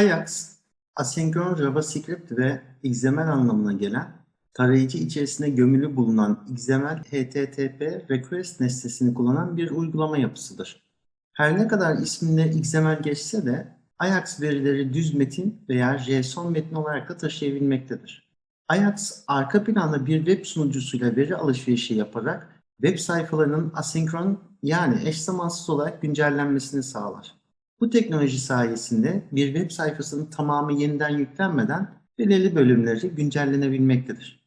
Ajax, asenkron JavaScript ve XML anlamına gelen tarayıcı içerisinde gömülü bulunan XML HTTP request nesnesini kullanan bir uygulama yapısıdır. Her ne kadar isminde XML geçse de Ajax verileri düz metin veya JSON metin olarak da taşıyabilmektedir. Ajax arka planda bir web sunucusuyla veri alışverişi yaparak web sayfalarının asenkron yani eş zamansız olarak güncellenmesini sağlar. Bu teknoloji sayesinde bir web sayfasının tamamı yeniden yüklenmeden belirli bölümleri güncellenebilmektedir.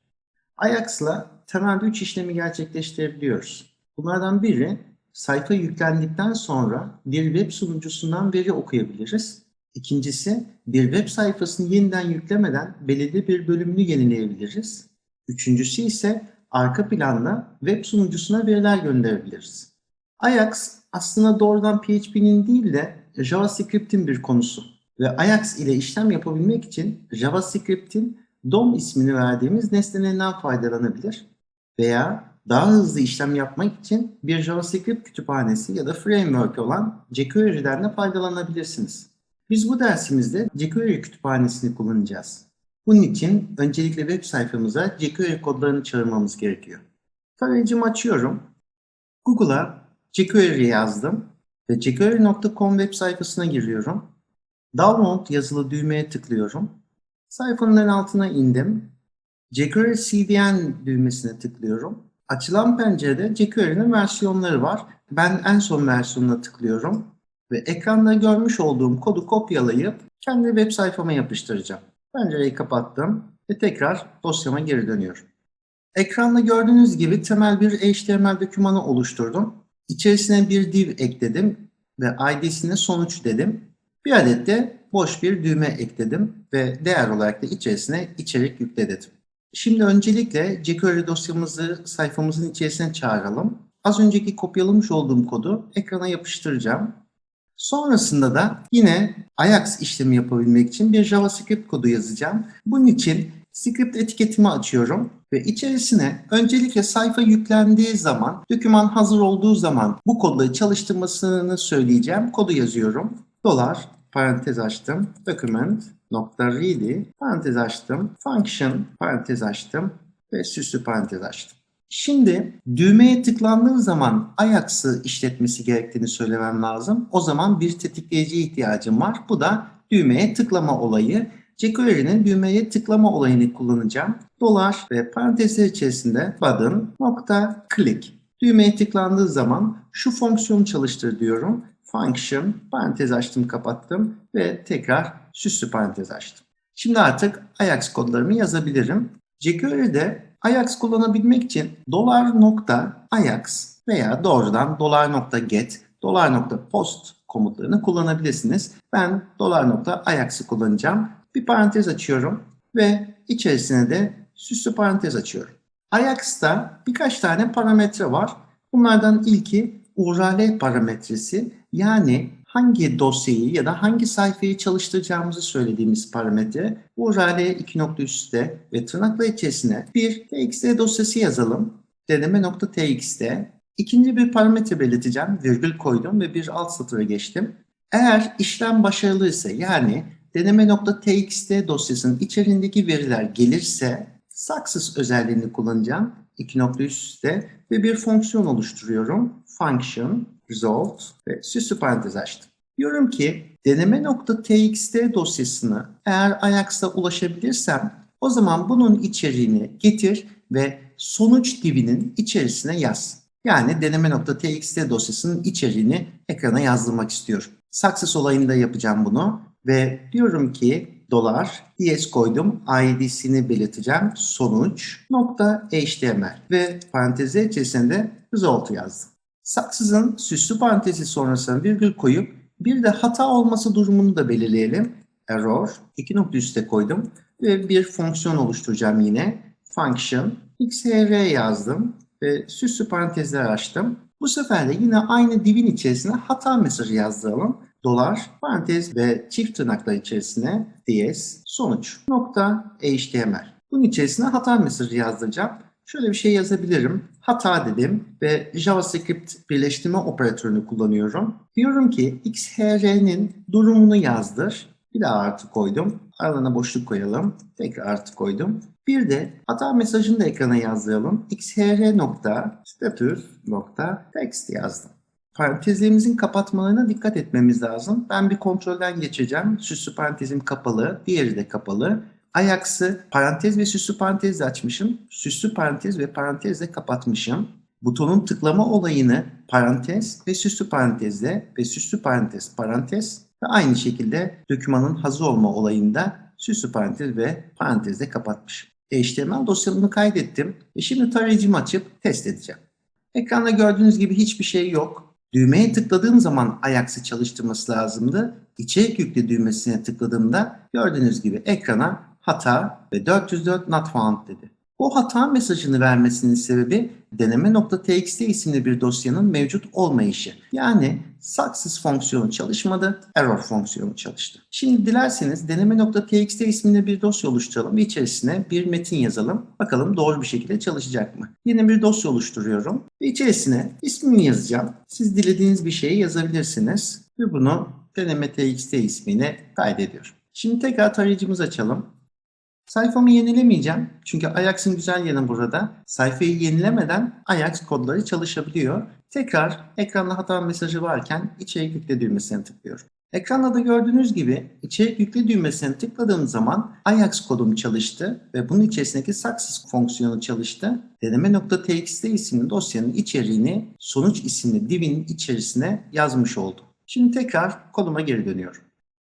Ajax'la temelde 3 işlemi gerçekleştirebiliyoruz. Bunlardan biri sayfa yüklendikten sonra bir web sunucusundan veri okuyabiliriz. İkincisi bir web sayfasını yeniden yüklemeden belirli bir bölümünü yenileyebiliriz. Üçüncüsü ise arka planda web sunucusuna veriler gönderebiliriz. Ajax aslında doğrudan PHP'nin değil de JavaScript'in bir konusu ve Ajax ile işlem yapabilmek için JavaScript'in DOM ismini verdiğimiz nesnelerinden faydalanabilir veya daha hızlı işlem yapmak için bir JavaScript kütüphanesi ya da framework olan jQuery'den de faydalanabilirsiniz. Biz bu dersimizde jQuery kütüphanesini kullanacağız. Bunun için öncelikle web sayfamıza jQuery kodlarını çağırmamız gerekiyor. Tarayıcımı açıyorum. Google'a jQuery yazdım ve jQuery.com web sayfasına giriyorum. Download yazılı düğmeye tıklıyorum. Sayfanın en altına indim. jQuery CDN düğmesine tıklıyorum. Açılan pencerede jQuery'nin versiyonları var. Ben en son versiyonuna tıklıyorum ve ekranda görmüş olduğum kodu kopyalayıp kendi web sayfama yapıştıracağım. Pencereyi kapattım ve tekrar dosyama geri dönüyorum. Ekranda gördüğünüz gibi temel bir HTML dokümanı oluşturdum. İçerisine bir div ekledim ve id'sine sonuç dedim. Bir adet de boş bir düğme ekledim ve değer olarak da içerisine içerik yükle dedim. Şimdi öncelikle jQuery dosyamızı sayfamızın içerisine çağıralım. Az önceki kopyalamış olduğum kodu ekrana yapıştıracağım. Sonrasında da yine Ajax işlemi yapabilmek için bir JavaScript kodu yazacağım. Bunun için script etiketimi açıyorum ve içerisine öncelikle sayfa yüklendiği zaman, doküman hazır olduğu zaman bu kodları çalıştırmasını söyleyeceğim. Kodu yazıyorum. Dolar parantez açtım. Document nokta ready parantez açtım. Function parantez açtım ve süslü parantez açtım. Şimdi düğmeye tıklandığı zaman Ajax'ı işletmesi gerektiğini söylemem lazım. O zaman bir tetikleyiciye ihtiyacım var. Bu da düğmeye tıklama olayı. jQuery'nin düğmeye tıklama olayını kullanacağım. Dolar ve parantezler içerisinde button nokta click. Düğmeye tıklandığı zaman şu fonksiyonu çalıştır diyorum. Function parantez açtım kapattım ve tekrar süslü parantez açtım. Şimdi artık Ajax kodlarımı yazabilirim. jQuery'de Ajax kullanabilmek için dolar nokta Ajax veya doğrudan dolar nokta get, dolar nokta post komutlarını kullanabilirsiniz. Ben dolar nokta Ajax'ı kullanacağım. Bir parantez açıyorum ve içerisine de süslü parantez açıyorum. Ajax'ta birkaç tane parametre var. Bunlardan ilki URL parametresi yani hangi dosyayı ya da hangi sayfayı çalıştıracağımızı söylediğimiz parametre. İki nokta üstte ve tırnaklar içerisine bir txt dosyası yazalım. deneme.txt. İkinci bir parametre belirteceğim. Virgül koydum ve bir alt satıra geçtim. Eğer işlem başarılıysa yani deneme.txt dosyasının içerisindeki veriler gelirse success özelliğini kullanacağım. İki nokta üstte ve bir fonksiyon oluşturuyorum. Function, result ve süslü parantez açtım. Diyorum ki deneme.txt dosyasını eğer Ajax'ta ulaşabilirsem o zaman bunun içeriğini getir ve sonuç divinin içerisine yaz. Yani deneme.txt dosyasının içeriğini ekrana yazdırmak istiyorum. Success olayında yapacağım bunu ve diyorum ki dolar ds koydum id'sini belirteceğim sonuç nokta html ve parantezler içerisinde result yazdım. Success'ın süslü parantezi sonrasına virgül koyup bir de hata olması durumunu da belirleyelim. Error. iki nokta üste koydum. Ve bir fonksiyon oluşturacağım yine. Function. xhr yazdım. Ve süslü parantezler açtım. Bu sefer de yine aynı divin içerisine hata mesajı yazdıralım. Dolar, parantez ve çift tırnaklar içerisine ds sonuç nokta html. Bunun içerisine hata mesajı yazdıracağım. Şöyle bir şey yazabilirim. Hata dedim ve JavaScript birleştirme operatörünü kullanıyorum. Diyorum ki xhr'nin durumunu yazdır Bir daha artı koydum. Aralarına boşluk koyalım. Tekrar artı koydum. Bir de hata mesajını da ekrana yazdıralım. xhr nokta status nokta text yazdım. Parantezlerimizin kapatmalarına dikkat etmemiz lazım. Ben bir kontrolden geçeceğim. Süslü parantezim kapalı, diğeri de kapalı. Ajax'ı parantez ve süslü parantezle açmışım. Süslü parantez ve parantezle kapatmışım. Butonun tıklama olayını parantez ve süslü parantezle ve süslü parantez parantez ve aynı şekilde dokümanın hazır olma olayında süslü parantez ve parantezle kapatmışım. HTML dosyamı kaydettim ve şimdi tarayıcımı açıp test edeceğim. Ekranda gördüğünüz gibi hiçbir şey yok. Düğmeye tıkladığım zaman Ajax'ı çalıştırması lazımdı. İçerik yükle düğmesine tıkladığımda gördüğünüz gibi ekrana hata ve 404 not found dedi. Bu hata mesajını vermesinin sebebi deneme.txt isimli bir dosyanın mevcut olmayışı. Yani success fonksiyonu çalışmadı, error fonksiyonu çalıştı. Şimdi dilerseniz deneme.txt isminde bir dosya oluşturalım ve içerisine bir metin yazalım. Bakalım doğru bir şekilde çalışacak mı? Yeni bir dosya oluşturuyorum ve içerisine ismimi yazacağım. Siz dilediğiniz bir şeyi yazabilirsiniz ve bunu deneme.txt ismine kaydediyorum. Şimdi tekrar tarayıcımızı açalım. Sayfamı yenilemeyeceğim. Çünkü Ajax'ın güzel yanı burada. Sayfayı yenilemeden Ajax kodları çalışabiliyor. Tekrar ekranda hata mesajı varken içerik yükle düğmesine tıklıyorum. Ekranda da gördüğünüz gibi içerik yükle düğmesine tıkladığım zaman Ajax kodum çalıştı ve bunun içerisindeki success fonksiyonu çalıştı. Deneme.txt isimli dosyanın içeriğini sonuç isimli divin içerisine yazmış oldum. Şimdi tekrar koduma geri dönüyorum.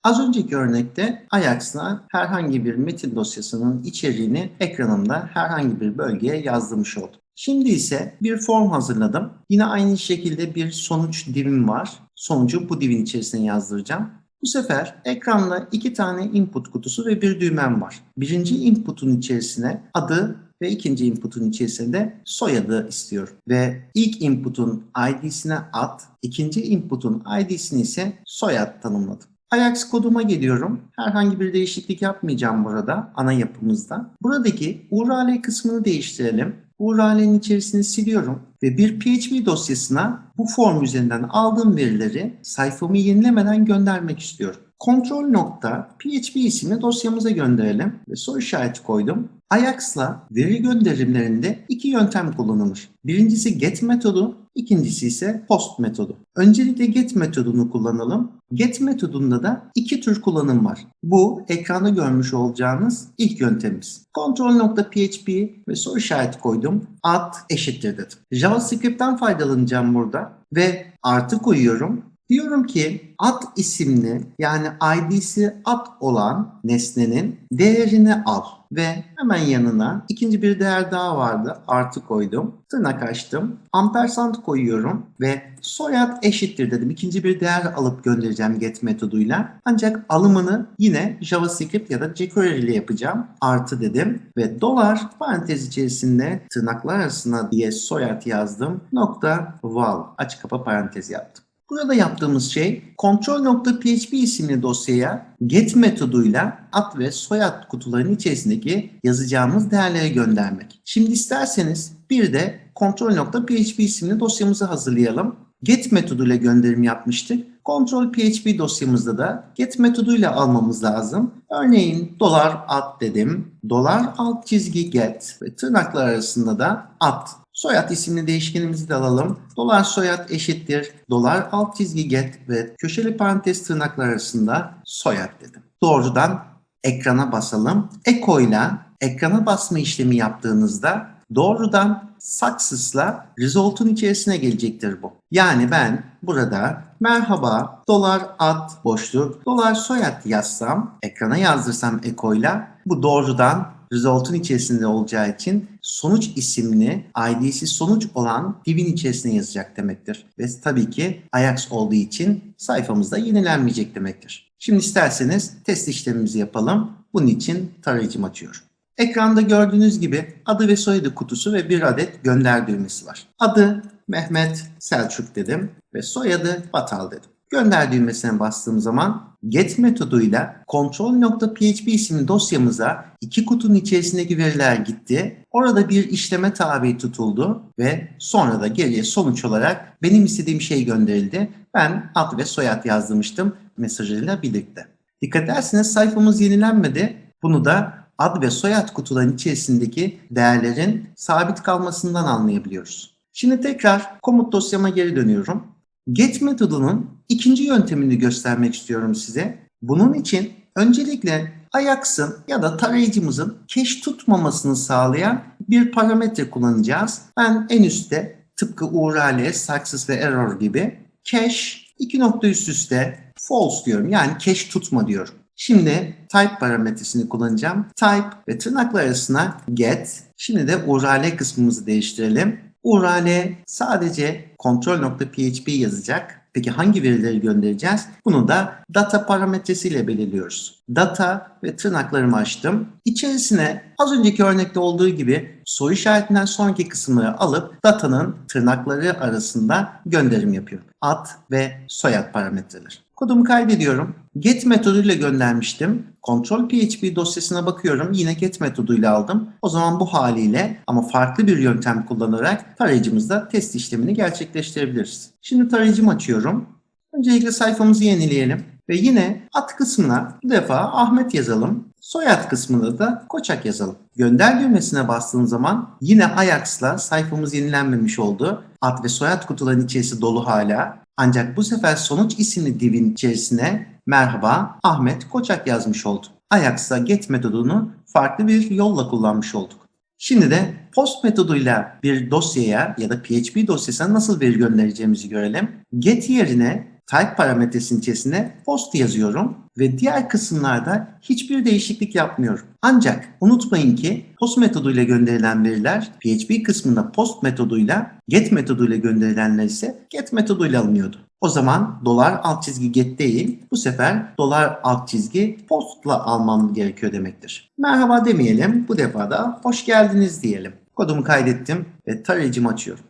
Az önceki örnekte Ajax'la herhangi bir metin dosyasının içeriğini ekranımda herhangi bir bölgeye yazdırmış oldum. Şimdi ise bir form hazırladım. Yine aynı şekilde bir sonuç divim var. Sonucu bu divin içerisine yazdıracağım. Bu sefer ekranda iki tane input kutusu ve bir düğmem var. Birinci inputun içerisine adı ve ikinci inputun içerisinde soyadı istiyorum. Ve ilk inputun id'sine ad, ikinci inputun id'sini ise soyad tanımladım. Ajax koduma geliyorum. Herhangi bir değişiklik yapmayacağım burada ana yapımızda. Buradaki URL kısmını değiştirelim. URL'nin içerisini siliyorum ve bir PHP dosyasına bu form üzerinden aldığım verileri sayfamı yenilemeden göndermek istiyorum. Kontrol nokta PHP isimli dosyamıza gönderelim ve soru işareti koydum. Ajax'la veri gönderimlerinde iki yöntem kullanılır. Birincisi get metodu, ikincisi ise post metodu. Öncelikle get metodunu kullanalım. Get metodunda da iki tür kullanım var. Bu ekranda görmüş olacağınız ilk yöntemimiz. Control.php ve soru işareti koydum. Ad eşittir dedim. JavaScript'ten faydalanacağım burada ve artı koyuyorum. Diyorum ki ad isimli yani id'si ad olan nesnenin değerini al ve hemen yanına ikinci bir değer daha vardı. Artı koydum. Tırnak açtım. Ampersand koyuyorum ve soyad eşittir dedim. İkinci bir değer alıp göndereceğim get metoduyla. Ancak alımını yine JavaScript ya da jQuery ile yapacağım. Artı dedim ve dolar parantez içerisinde tırnaklar arasına diye soyad yazdım. Nokta val açık kapa parantez yaptım. Burada yaptığımız şey control.php isimli dosyaya get metoduyla ad ve soyad kutularının içerisindeki yazacağımız değerleri göndermek. Şimdi isterseniz bir de control.php isimli dosyamızı hazırlayalım. Get metoduyla gönderim yapmıştık. Control PHP dosyamızda da get metoduyla almamız lazım. Örneğin dolar ad dedim. Dolar alt çizgi get ve tırnaklar arasında da ad Soyad isimli değişkenimizi de alalım. Dolar soyad eşittir. Dolar alt çizgi get ve köşeli parantez tırnaklar arasında soyad dedim. Doğrudan ekrana basalım. Eko ile ekrana basma işlemi yaptığınızda doğrudan success'la result'un içerisine gelecektir bu. Yani ben burada merhaba dolar ad boşluk dolar soyad yazsam ekrana yazdırsam eko ile bu doğrudan result'un içerisinde olacağı için sonuç isimli id'si sonuç olan divin içerisine yazacak demektir. Ve tabii ki Ajax olduğu için sayfamızda yenilenmeyecek demektir. Şimdi isterseniz test işlemimizi yapalım. Bunun için tarayıcımı açıyorum. Ekranda gördüğünüz gibi adı ve soyadı kutusu ve bir adet gönder düğmesi var. Adı Mehmet Selçuk dedim ve soyadı Batal dedim. Gönder düğmesine bastığım zaman get metoduyla control.php isimli dosyamıza iki kutunun içerisindeki veriler gitti. Orada bir işleme tabi tutuldu ve sonra da geriye sonuç olarak benim istediğim şey gönderildi. Ben ad ve soyad yazdırmıştım mesajıyla birlikte. Dikkat ederseniz sayfamız yenilenmedi. Bunu da ad ve soyad kutuların içerisindeki değerlerin sabit kalmasından anlayabiliyoruz. Şimdi tekrar komut dosyama geri dönüyorum. Get metodunun ikinci yöntemini göstermek istiyorum size. Bunun için öncelikle Ajax'ın ya da tarayıcımızın cache tutmamasını sağlayan bir parametre kullanacağız. Ben en üstte tıpkı URL, success ve error gibi cache iki nokta üst üste false diyorum. Yani cache tutma diyorum. Şimdi type parametresini kullanacağım. Type ve tırnaklar arasına get. Şimdi de URL kısmımızı değiştirelim. URL sadece control.php yazacak. Peki hangi verileri göndereceğiz? Bunu da data parametresiyle belirliyoruz. Data ve tırnaklarımı açtım. İçerisine az önceki örnekte olduğu gibi soru işaretinden sonraki kısımları alıp datanın tırnakları arasında gönderim yapıyorum. Ad ve soyad parametreleri. Kodumu kaydediyorum. Get metoduyla göndermiştim. Control PHP dosyasına bakıyorum. Yine get metoduyla aldım. O zaman bu haliyle ama farklı bir yöntem kullanarak tarayıcımızda test işlemini gerçekleştirebiliriz. Şimdi tarayıcımı açıyorum. Öncelikle sayfamızı yenileyelim. Ve yine ad kısmına bu defa Ahmet yazalım. Soyad kısmında da Koçak yazalım. Gönder düğmesine bastığım zaman yine Ajax'la sayfamız yenilenmemiş oldu. Ad ve soyad kutuların içerisi dolu hala. Ancak bu sefer sonuç isimli divin içerisine merhaba Ahmet Koçak yazmış olduk. Ajax'la get metodunu farklı bir yolla kullanmış olduk. Şimdi de post metoduyla bir dosyaya ya da PHP dosyasına nasıl veri göndereceğimizi görelim. Get yerine type parametresinin içerisine post yazıyorum ve diğer kısımlarda hiçbir değişiklik yapmıyorum. Ancak unutmayın ki post metoduyla gönderilen veriler PHP kısmında post metoduyla get metoduyla gönderilenler ise get metoduyla alınıyordu. O zaman dolar alt çizgi get değil bu sefer dolar alt çizgi postla almam gerekiyor demektir. Merhaba demeyelim bu defa da hoş geldiniz diyelim. Kodumu kaydettim ve tarayıcımı açıyorum.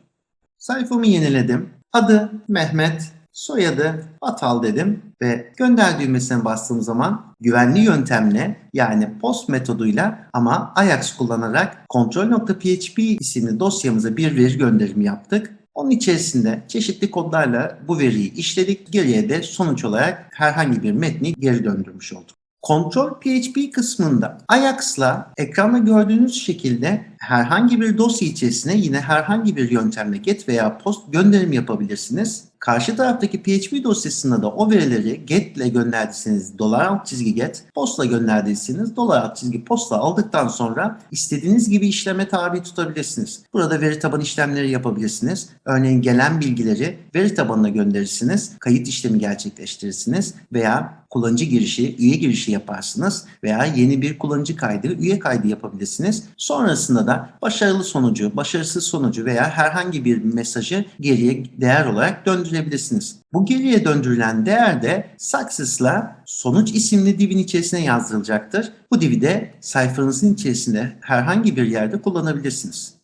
Sayfamı yeniledim. Adı Mehmet, soyadı Batal dedim ve gönder düğmesine bastığım zaman güvenli yöntemle yani post metoduyla ama Ajax kullanarak control.php isimli dosyamıza bir veri gönderimi yaptık. Onun içerisinde çeşitli kodlarla bu veriyi işledik. Geriye de sonuç olarak herhangi bir metni geri döndürmüş olduk. Kontrol PHP kısmında Ajax'la ekranda gördüğünüz şekilde herhangi bir dosya içerisine yine herhangi bir yöntemle get veya post gönderim yapabilirsiniz. Karşı taraftaki PHP dosyasında da o verileri get ile gönderdiyseniz dolar alt çizgi get, postla gönderdiyseniz dolar alt çizgi postla aldıktan sonra istediğiniz gibi işleme tabi tutabilirsiniz. Burada veri tabanı işlemleri yapabilirsiniz. Örneğin gelen bilgileri veri tabanına gönderirsiniz, kayıt işlemi gerçekleştirirsiniz veya kullanıcı girişi, üye girişi yaparsınız veya yeni bir kullanıcı kaydı, üye kaydı yapabilirsiniz. Sonrasında da başarılı sonucu, başarısız sonucu veya herhangi bir mesajı geriye değer olarak döndürebilirsiniz. Bu geriye döndürülen değer de success'la sonuç isimli divin içerisine yazdırılacaktır. Bu divi de sayfanızın içerisinde herhangi bir yerde kullanabilirsiniz.